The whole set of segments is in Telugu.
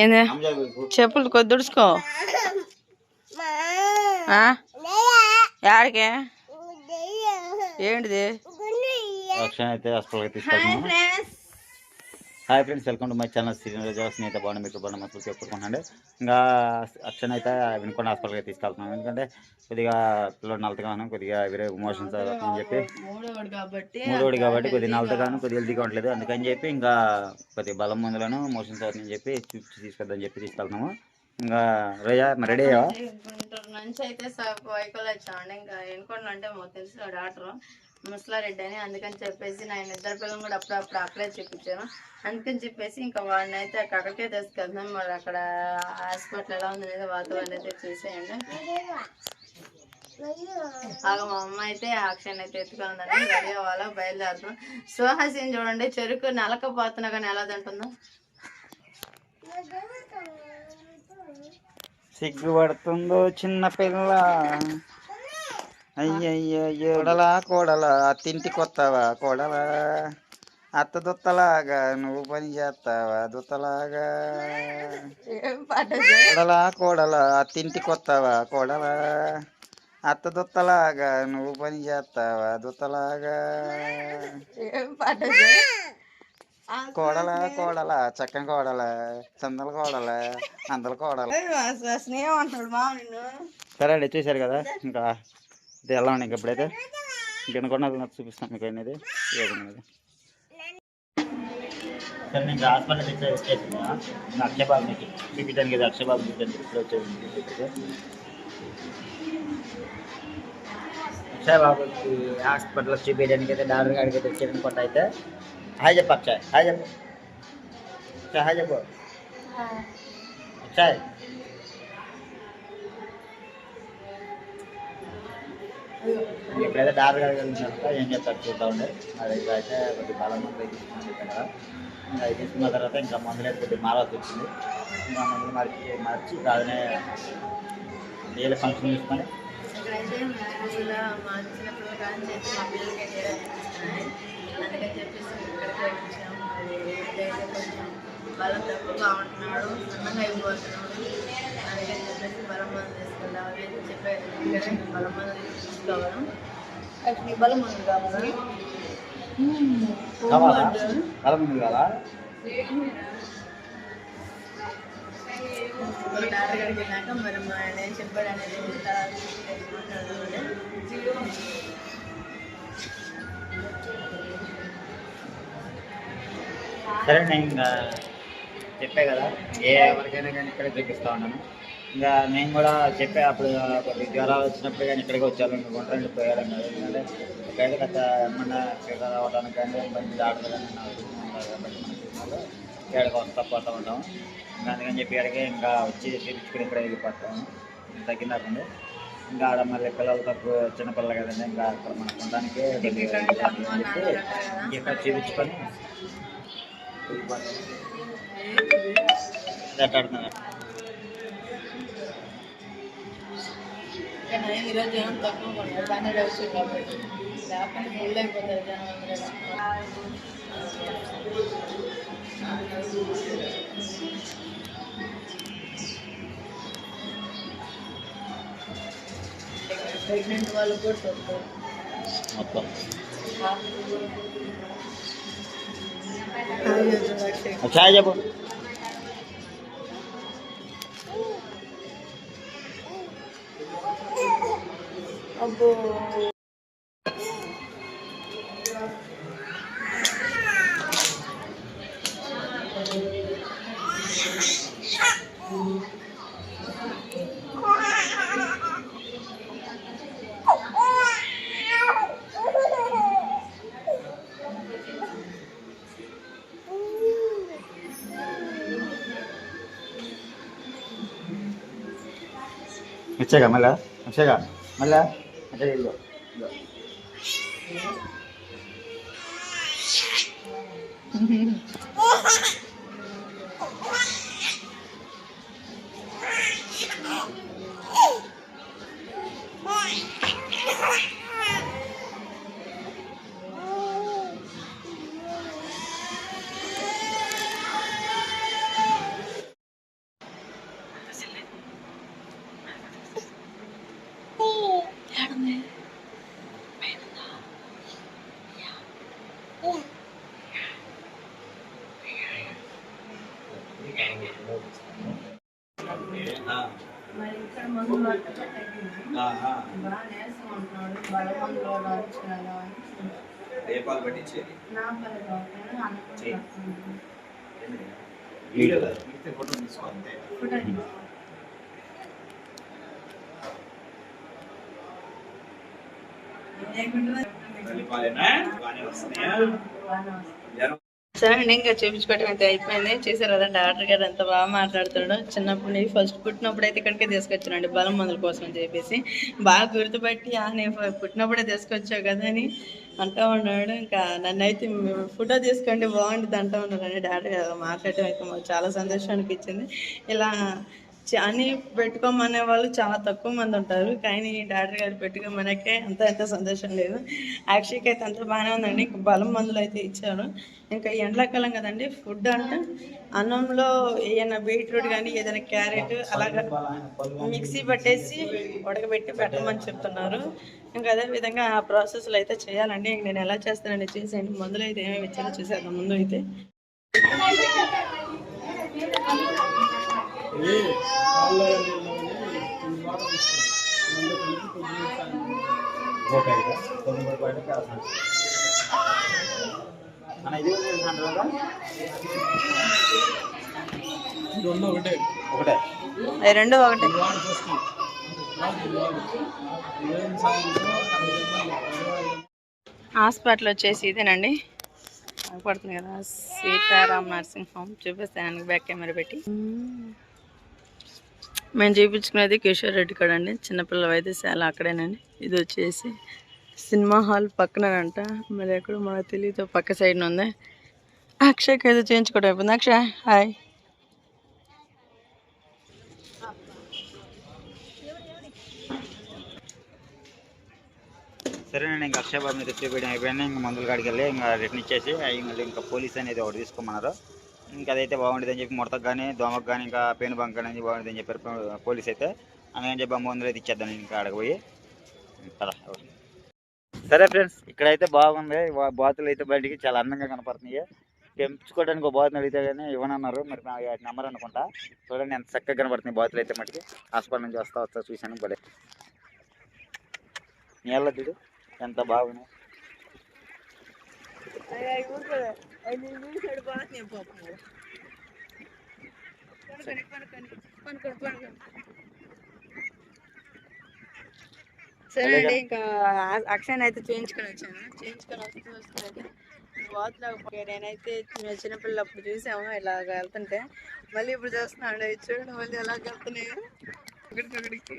ఏంది. చెప్పులు కొద్ది దుడుచుకో? యాడికి? ఏంటిది? రక్షణ అయితే హాస్పిటల్కి hi friends welcome to my channel Srinivasa Snehitha బాగుంది మీకు బాగుంది మసలు చెప్పుకుంటున్నాండి ఇంకా అక్షణ అయితే వినుకొండ హాస్పిటల్కి తీసుకెళ్తున్నాం. ఎందుకంటే కొద్దిగా పిల్లడు నలతగాను కొద్దిగా వేరే మోషన్స్ అని చెప్పి మూడోడు కాబట్టి కొద్దిగా నలతగాను కొద్దిగా హెల్తీ కావట్లేదు అందుకని చెప్పి ఇంకా కొద్దిగా బలం మందులను మోషన్స్ అవుతుందని చెప్పి చూసి తీసుకొద్దని చెప్పి తీసుకెళ్తున్నాము. ఇంకా రోజా మరి రెడీ గుంటూరు నుంచి అయితే వైకోలు వచ్చామండి ఇంకా ఎన్నుకోండి అంటే మాకు తెలుసు డాక్టర్. ముసలారెడ్డి అని అందుకని చెప్పేసి నా ఇద్దరు పిల్లలు కూడా అప్పుడప్పుడు అక్కడే చూపించాను. అందుకని చెప్పేసి ఇంకా వాడిని అయితే అక్కడికే తీసుకెళ్తాం మరి అక్కడ హాస్పిటల్ ఎలా ఉంది అనేది వాతావరణం అయితే చూసేయండి. అలా మా అమ్మ అయితే యాక్షన్ అయితే ఎత్తుకుందని రెడీ అవ్వాలో బయలుదేరుతున్నాం. సుహాసిని చూడండి చెరుకు నలకపోతున్నా కానీ ఎలా తింటుందో. సిగ్గుపడుతుందో చిన్న పిల్ల. అయ్యయ్యో కోడలా కోడలా తింటి కొత్తవా కోడలా? అత్త దుత్తలాగా నువ్వు పని చేస్తావా దుత్తలాగా? కోడలా కోడలా తింటి కొత్తవా కోడలా? అత్త దుత్తలాగా నువ్వు పని చేస్తావా దుత్తలాగా? కోడలా కోడలా చక్కని కోడలా చందల కోడలా అందల కోడల. సరే అండి చూశారు కదా? ఇంకా ఇది ఎలా ఉన్నాయి ఇప్పుడైతే? నాకు చూపిస్తాను మీకు అనేది. ఏదన్నది సరే నేను హాస్పిటల్ వచ్చేసిందా? ఇంకా అక్షయబాబుకి చూపించాను కదా అక్షయబాబు చూపించాను ఇప్పుడు వచ్చేది అక్షయబాబుకి హాస్పిటల్ చూపించడానికి అయితే డాక్టర్ గారికి అయితే వచ్చేది కొట్ట అయితే. హాయ్ చెప్పు అక్షయ్. హాయ్ చెప్పు. అక్షయ్ హాయ్ చెప్పు. అక్షయ్. ఎప్పుడైతే డాక్టర్ గారు ఏం చెప్తారు చూద్దా ఉండే అది అయితే కొద్ది బలం మంది తీసుకుని చెప్పాను కదా. ఇంకా తీసుకున్న తర్వాత ఇంకా మందులు అయితే కొద్దిగా మారాల్సి వచ్చింది. ఇంకా మందులు మార్చి మార్చి అదనే డైలీ ఫంక్షన్ తీసుకొని ఇక్కడైతే మా కానీ మా పిల్లలకి అయితే అందుకని చెప్పేసి ఇక్కడికి వచ్చాము. కొంచెం బలం తక్కువగా ఉంటున్నాడు సన్నగా అయిపోతున్నాడు. అందుకని చెప్పేసి బలం మంది చెప్పారు బలం తీసుకోవడం యాక్చువల్లీ బలం మందు కావాలి? కావాలా బలం ఉంది కదా? మరి డాక్టర్ గారికి వెళ్ళాక మరి మా ఆయన చెప్పాడు అనేది సరే నేను ఇంకా చెప్పే కదా. ఏ ఎవరికైనా కానీ ఇక్కడే చూపిస్తా ఉన్నాను. ఇంకా నేను కూడా చెప్పే అప్పుడు కొద్ది జ్వరాలు వచ్చినప్పుడు కానీ ఇక్కడికి వచ్చాను ఇంకా గుంటూరు పోయాను కదా ఎందుకంటే ఇక్కడైతే గత ఏమన్నా ఫీవర్ రావడానికి కానీ మంచి డాక్టర్ కానీ ఉన్నారు కాబట్టి మన సినిమాలో ఇక్కడికి వస్తా పోతూ ఉంటాం ఇంకా అందుకని చెప్పి ఇక్కడికి ఇంకా వచ్చి చూపించుకుని ఇక్కడ వెళ్ళిపోతాము. తగ్గినాకండి ఇంకా ఆడ మళ్ళీ పిల్లలు తక్కువ చిన్నపిల్లలు కదండి ఇంకా అక్కడ మనకు ఉండడానికి ఇక్కడ చూపించుకొని వెళ్ళిపోతాం మాట్లాడుతున్నారు కానీ ఈరోజు జనం తక్కువ కొన్నారు కానీ వచ్చి కాబట్టి లేకపోతే ఫుల్ అయిపోతారు జనం అందరూ ప్రెగ్నెంట్ వాళ్ళు కూడా చూస్తారు మొత్తం అయ్యో, చాయ్ చెప్పు అబ్బో వచ్చాగా మళ్ళా 他这里。మరి ఇక్కడ మందు మట్టక తగ్గింది బాగా నీరసం ఉంటున్నాడు బలమందులో రావచ్చు అని రేపాలు పట్టించేది నా పని ఫోటో తీసుకో అంతే ఫోటో తీసుకో బాగానే వస్తున్నాయా జనం ఇంకా చూపించుకోవటం అయితే అయిపోయింది. చూసారు కదండి డాక్టర్ గారు ఎంత బాగా మాట్లాడుతున్నాడు. చిన్నప్పటి నుంచి ఫస్ట్ పుట్టినప్పుడు అయితే ఇక్కడికే తీసుకొచ్చానండి బలం మందుల కోసం అని చెప్పేసి. బాగా గుర్తుపట్టి ఆ నేను పుట్టినప్పుడే తీసుకొచ్చావు కదా అని అంటూ ఉన్నాడు. ఇంకా నన్ను అయితే ఫోటో తీసుకోండి బాగుంటుంది అంటూ ఉన్నాడండి. డాక్టర్ గారు మాట్లాడటం అయితే మాకు చాలా సంతోషం అనిపించింది ఇలా అని పెట్టుకోమనే వాళ్ళు చాలా తక్కువ మంది ఉంటారు. కానీ డాక్టర్ గారు పెట్టుకోమనకే అంత ఎంత సంతోషం లేదు. యాక్చువల్గా అయితే అంత బాగానే ఉందండి. ఇంకా బలం మందులు అయితే ఇచ్చారు. ఇంకా ఎండాకాలం కదండి ఫుడ్ అంటే అన్నంలో ఏదైనా బీట్రూట్ కానీ ఏదైనా క్యారెట్ అలాగా మిక్సీ పట్టేసి ఉడకబెట్టి పెట్టమని చెప్తున్నారు. ఇంకా అదే విధంగా ఆ ప్రాసెస్లో అయితే చేయాలండి. ఇంక నేను ఎలా చేస్తానండి చూసేయండి. మందులు అయితే ఏమేమి ఇచ్చారో చూసేద్దాం ముందు అయితే. ఓకే ఒకటే రెండు ఒకటి. హాస్పిటల్ వచ్చేసి ఇదేనండి. పడుతుంది కదా. Sitaram nursing home. చూపిస్తాను. బ్యాక్ కెమెరా పెట్టి. మేము చూపించుకునేది కిషోర్ రెడ్డి కాడ అండి. చిన్నపిల్లల వైద్యశాల అక్కడేనండి. ఇది వచ్చేసి సినిమా హాల్ పక్కనంట మరి ఎక్కడ మనకు తెలియదు పక్క సైడ్ ఉంది. అక్షయ్కి ఏదో చేయించుకోవడం అయిపోయింది. అక్షయ్ హాయ్. సరేనండి ఇంకా అక్షయబాబు మీద చూపించడం అయిపోయింది. ఇంకా మందులు కాడికి వెళ్ళి ఇంకా రిటర్న్ ఇచ్చేసి మళ్ళీ ఇంకా పోలీస్ అనేది ఒకటి తీసుకోమన్నారు. ఇంకా అదైతే బాగుంటుంది అని చెప్పి ముడతకు కానీ దోమకు కానీ ఇంకా పెను బంక్ కానీ బాగుంటుంది అని చెప్పారు పోలీస్ అయితే అందుకని చెప్పి బొమ్మ మందులు అయితే ఇచ్చేద్దాం ఇంకా అడగపోయి పద. సరే ఫ్రెండ్స్ ఇక్కడైతే బాగుంది. బాతులు అయితే బయటికి చాలా అందంగా కనపడుతున్నాయి. పెంచుకోవడానికి ఒక బాతుని అడిగితే కానీ ఇవ్వనన్నారు. మరి వాటి నెంబర్ అనుకుంటా. చూడండి ఎంత చక్కగా కనపడుతున్నాయి బాతులు అయితే మటుకి. హాస్పిటల్ నుంచి వస్తా వస్తా చూశాను బడే నీళ్ళ చూడు ఎంత బాగున్నాయి. సరే. అండి ఇంకా అక్షయ్ అయితే చేయించుకొని వచ్చాను. చేయించుకొని వస్తూ వస్తుంది బాతులు పోయాడు నేనైతే చిన్న- చిన్నపిల్లలు అప్పుడు చూసాము ఇలాగ వెళ్తుంటే. మళ్ళీ ఇప్పుడు చూస్తున్నాడు చూడండి మళ్ళీ ఎలాగ వెళ్తున్నాయి. ఒకటికొకటికి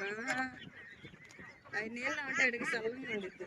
ఆ, అవి నీళ్ళు ఉంటే అడిగి చల్లగా ఉండిద్ది.